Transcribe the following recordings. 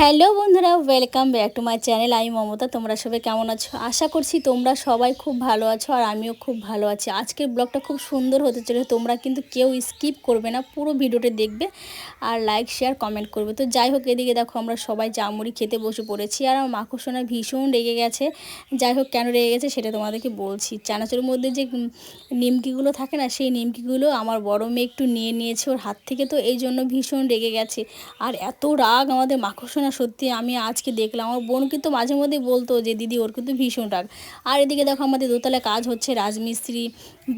Hello বন্ধুরা welcome back to my channel আমি মমতা, তোমরা সবাই কেমন আছো? আশা করছি তোমরা সবাই খুব ভালো আছো আর আমিও খুব ভালো আছি। আজকের ব্লগটা খুব সুন্দর হতে চলে তোমরা কিন্তু কেউ স্কিপ করবে না, পুরো ভিডিওটা দেখবে আর লাইক শেয়ার কমেন্ট করবে। তো যাই হোক, এদিকে দেখো, আমরা সবাই জামুড়ি খেতে বসে পড়েছি আর আমার মাকুসোনা ভীষণ রেগে গেছে। যাই হোক, কেন রেগে গেছে সেটা তোমাদেরকে বলছি। চানাচুর মধ্যে যে নিমকিগুলো থাকে না, সেই নিমকিগুলো আমার বড় মেয়ে একটু নিয়ে নিয়েছে, ওর হাত থেকে তো এই জন্য ভীষণ রেগে গেছে। আর এত রাগ আমাদের মাকড়সা না, সত্যি আমি আজকে দেখলাম। আমার বোন কিন্তু মাঝে মধ্যেই বলতো যে, দিদি, ওর কিন্তু ভীষণ রাগ। আর এদিকে দেখো আমাদের দোতলায় কাজ হচ্ছে, রাজমিস্ত্রি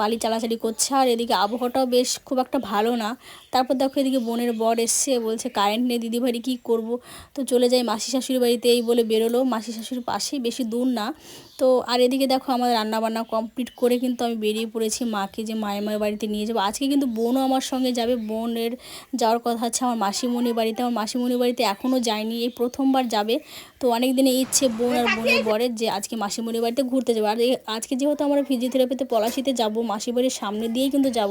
বালি চালাচালি করছে, আর এদিকে আবহাওয়াটাও বেশ খুব একটা ভালো না। তারপর দেখো এদিকে বোনের বর এসছে, বলছে, কারেন্ট নেই দিদি ভাই কী করব? তো চলে যাই মাসি শাশুড়ি বাড়িতে, এই বলে বেরোলো। মাসি শাশুড়ির পাশেই, বেশি দূর না। তো, আর এদিকে দেখো আমাদের রান্নাবান্না কমপ্লিট করে কিন্তু আমি বেরিয়ে পড়েছি মাকে যে মায়ের বাড়িতে নিয়ে যাব। আজকে কিন্তু বোনও আমার সঙ্গে যাবে। বোনের যাওয়ার কথা আছে আমার মাসিমণির বাড়িতে। আমার মাসিমণির বাড়িতে এখনও যায়নি। এই প্রথমবার যাবে। তো অনেক দিনে ইচ্ছে বোন আর বোনের বরের যে আজকে মাসিমণির বাড়িতে ঘুরতে যাব। আর আজকে যেহেতু আমরা ফিজিওথেরাপিতে পলাশিতে যাব মাসি বাড়ির সামনে দিয়েই কিন্তু যাব,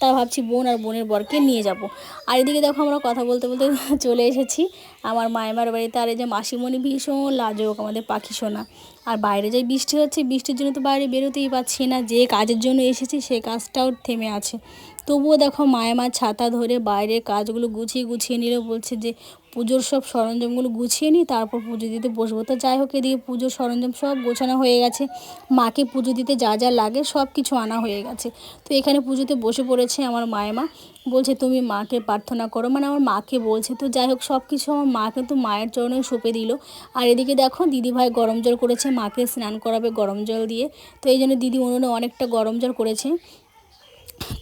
তা ভাবছি বোন আর বোনের বরকে নিয়ে যাব। আর এদিকে দেখো আমরা কথা বলতে বলতে চলে এসেছি আমার মায়েমার বাড়িতে। আর এই যে মাসিমণি ভীষণ লাজক আমাদের পাখি সোনা। আর বাইরে যাই বৃষ্টি হচ্ছে, বৃষ্টির জন্য তো বাইরে বেরোতেই পারছি না। যে কাজের জন্য এসেছি সে কাজটাও থেমে আছে। তবুও দেখো মায়েমা ছাতা ধরে বাইরে কাজগুলো গুছিয়ে গুছিয়ে নিলে, বলছে যে পুজোর সব সরঞ্জামগুলো গুছিয়ে নিই তারপর পুজো দিতে বসবো। তো যাই হোক, এদিকে পুজোর সরঞ্জাম সব গোছানো হয়ে গেছে। মাকে পুজো দিতে যা যা লাগে সব কিছু আনা হয়ে গেছে। তো এখানে পুজোতে বসে পড়েছে আমার মায়েমা। বলছে, তুমি মাকে প্রার্থনা করো। মানে আমার মাকে বলছে, তো যাই হোক সব কিছু আমার মা কিন্তু মায়ের চরণে সঁপে দিল। আর এদিকে দেখো দিদিভাই গরম জল করেছে, মাকে স্নান করাবে গরম জল দিয়ে। তো এই জন্য দিদি উনুনে অনেকটা গরম জল করেছে।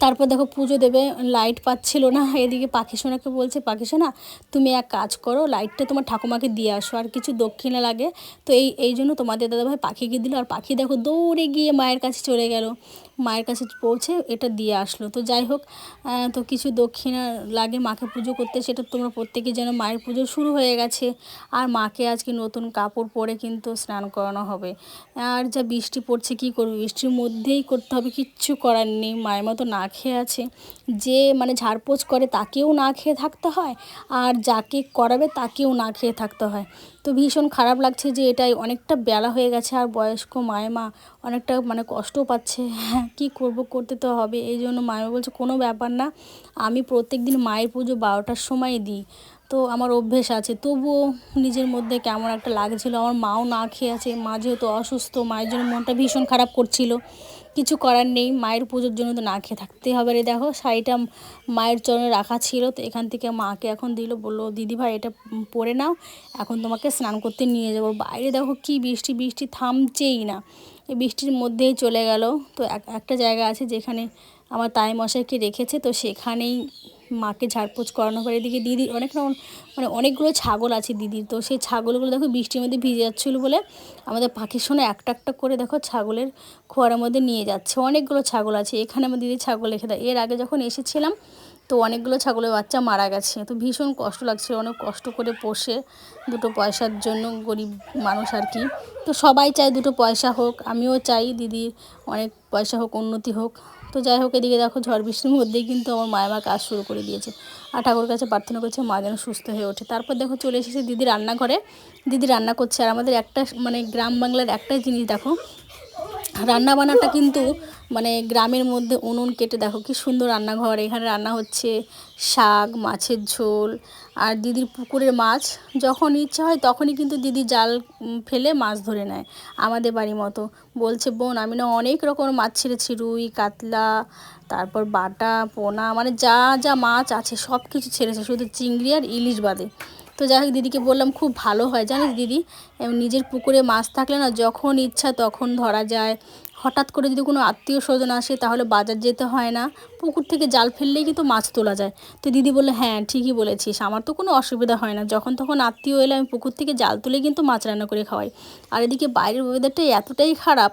তারপর দেখো পুজো দেবে লাইট পাচ্ছিল না, এদিকে পাখি সোনাকে বলছে পাখি সোনা তুমি এক কাজ করো লাইটটা তোমার ঠাকুমাকে দিয়ে আসো, আর কিছু দক্ষিণে লাগে। তো এই এই জন্য তোমাদের দাদাভাই পাখিকে দিল, আর পাখি দেখো দৌড়ে গিয়ে মায়ের কাছে চলে গেল। মায়ের কাছে পৌঁছে এটা দিয়ে আসলো। তো যাই হোক তো কিছু দক্ষিণা লাগে মাকে পুজো করতে, সেটা তোমরা প্রত্যেকে যেন মায়ের পুজো শুরু হয়ে গেছে। আর মাকে আজকে নতুন কাপড় পরে কিন্তু স্নান করানো হবে। আর যা বৃষ্টি পড়ছে, কি করবে? বৃষ্টির মধ্যেই করতে হবে, কিচ্ছু করার নেই। মায়ের মতো না খেয়ে আছে। যে মানে ঝাড়পোছ করে তাকেও না খেয়ে থাকতে হয় আর যাকে করাবে তাকেও না খেয়ে থাকতে হয়। তো ভীষণ খারাপ লাগছে যে এটাই অনেকটা বেলা হয়ে গেছে আর বয়স্ক মায়ের মা অনেকটা মানে কষ্টও পাচ্ছে। হ্যাঁ কী করব, করতে তো হবে। এই জন্য মায়ের বলছে, কোনো ব্যাপার না, আমি প্রত্যেক দিন মায়ের পুজো বারোটার সময় দিই। তো আমার অভ্যেস আছে। তবুও নিজের মধ্যে কেমন একটা লাগছিল। আমার মাও না খেয়ে আছে। মা যেহেতু অসুস্থ, মায়ের জন্য মনটা ভীষণ খারাপ করছিল। কিছু করার নেই, মায়ের পুজোর জন্য তো না খেয়ে থাকতেই হবে রে দেখো। শাড়িটা মায়ের চরণে রাখা ছিল, তো এখান থেকে মাকে এখন দিল, বলল দিদি ভাই এটা পরে নাও, এখন তোমাকে স্নান করতে নিয়ে যাব। বাইরে দেখো কি বৃষ্টি বৃষ্টি থামছেই না। এই বৃষ্টির মধ্যেই চলে গেল। তো এক- একটা জায়গা আছে যেখানে আমার তাই মশাইকে রেখেছে, তো সেখানেই মাকে ঝাড়পোছ করানো পরে এদিকে দিদি অনেক মানে অনেকগুলো ছাগল আছে দিদির। তো সেই ছাগলগুলো দেখো বৃষ্টির মধ্যে ভিজে যাচ্ছিল বলে আমাদের পাখির সঙ্গে একটা একটা করে দেখো ছাগলের খোয়ারের মধ্যে নিয়ে যাচ্ছে। অনেকগুলো ছাগল আছে, এখানে আমার দিদি ছাগল রেখে দেয়। এর আগে যখন এসেছিলাম, তো অনেকগুলো ছাগলের বাচ্চা মারা গেছে। তো ভীষণ কষ্ট লাগছে অনেক কষ্ট করে পোষে দুটো পয়সার জন্য গরিব মানুষ আর কি। তো সবাই চায় দুটো পয়সা হোক, আমিও চাই দিদির অনেক পয়সা হোক, উন্নতি হোক। তো যাই হোক, এদিকে দেখো ঝড় বৃষ্টির মধ্যেই কিন্তু আমার মায়ের কাজ শুরু করে দিয়েছে। আর ঠাকুর কাছে প্রার্থনা করছে মা যেন সুস্থ হয়ে ওঠে। তারপর দেখো চলে এসেছে দিদি রান্নাঘরে। দিদি রান্না করছে। আর আমাদের একটা মানে গ্রাম বাংলার একটাই জিনিস দেখো রান্না বান্নাটা কিন্তু মানে গ্রামের মধ্যে উনুন কেটে, দেখো কি সুন্দর রান্নাঘর। এখানে রান্না হচ্ছে শাক, মাছের ঝোল আর দিদির পুকুরের মাছ। যখন ইচ্ছা হয় তখনই কিন্তু দিদি জাল ফেলে মাছ ধরে নেয় আমাদের বাড়ির মতো। বলছে, বোন, আমি না অনেক রকম মাছ ছেড়েছি। রুই, কাতলা, তারপর বাটা, পোনা মানে যা যা মাছ আছে সব কিছু ছেড়েছে। শুধু চিংড়ি আর ইলিশ বাদে। তো যাই হোক, দিদিকে বললাম, খুব ভালো হয় জানিস দিদি নিজের পুকুরে মাছ থাকলে না যখন ইচ্ছা তখন ধরা যায়। হঠাৎ করে যদি কোনো আত্মীয় স্বজন আসে তাহলে বাজার যেতে হয় না। পুকুর থেকে জাল ফেললেই কিন্তু মাছ তোলা যায়। তো দিদি বলল হ্যাঁ ঠিকই বলেছিস। আমার তো কোনো অসুবিধা হয় না। যখন তখন আত্মীয় এলে আমি পুকুর থেকে জাল তুলে কিন্তু মাছ রান্না করে খাওয়াই। আর এদিকে বাইরের ওয়েদারটা এতটাই খারাপ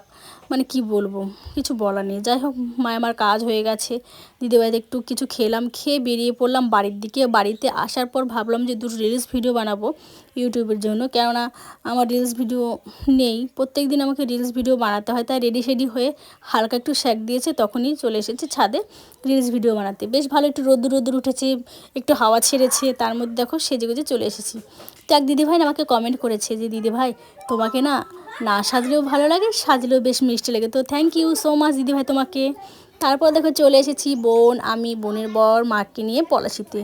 মানে কি বলব? কিছু বলার নেই। যাই হোক মায় আমার কাজ হয়ে গেছে। দিদিভাইদের একটু কিছু খেলাম, খেয়ে বেরিয়ে পড়লাম বাড়ির দিকে। বাড়িতে আসার পর ভাবলাম যে দুটো রিলস ভিডিও বানাবো। ইউটিউবের জন্য। কেননা আমার রিলস ভিডিও নেই। প্রত্যেক দিন আমাকে রিলস ভিডিও বানাতে হয়, তাই রেডি সেডি হয়ে হালকা একটু শ্যাক দিয়েছে, তখনই চলে এসেছে ছাদে রিলস ভিডিও বানাতে। বেশ ভালো একটু রোদ্দুর রোদ্দুর উঠেছে, একটু হাওয়া ছেড়েছে, তার মধ্যে দেখো সেজে গুজে চলে এসেছি। তো এক দিদিভাই আমাকে কমেন্ট করেছে যে, দিদিভাই, তোমাকে না না সাজলেও ভালো লাগে, সাজলেও বেশ মিষ্টি লাগে। তো থ্যাংক ইউ সো মাচ দিদিভাই তোমাকে। তারপর দেখো চলে এসেছি বোন, আমি বোনের বর, মাকে নিয়ে পলাশিতে।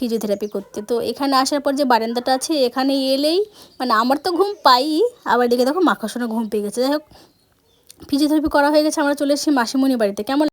ফিজিওথেরাপি করতে। তো এখানে আসার পর যে বারান্দাটা আছে, এখানে এলেই মানে আমার তো ঘুম পাই আবার দেখে দেখো মাখাশোনা ঘুম পেয়ে গেছে। যাই হোক ফিজিওথেরাপি করা হয়ে গেছে, আমরা চলে এসেছি মাসিমণি বাড়িতে। কেমন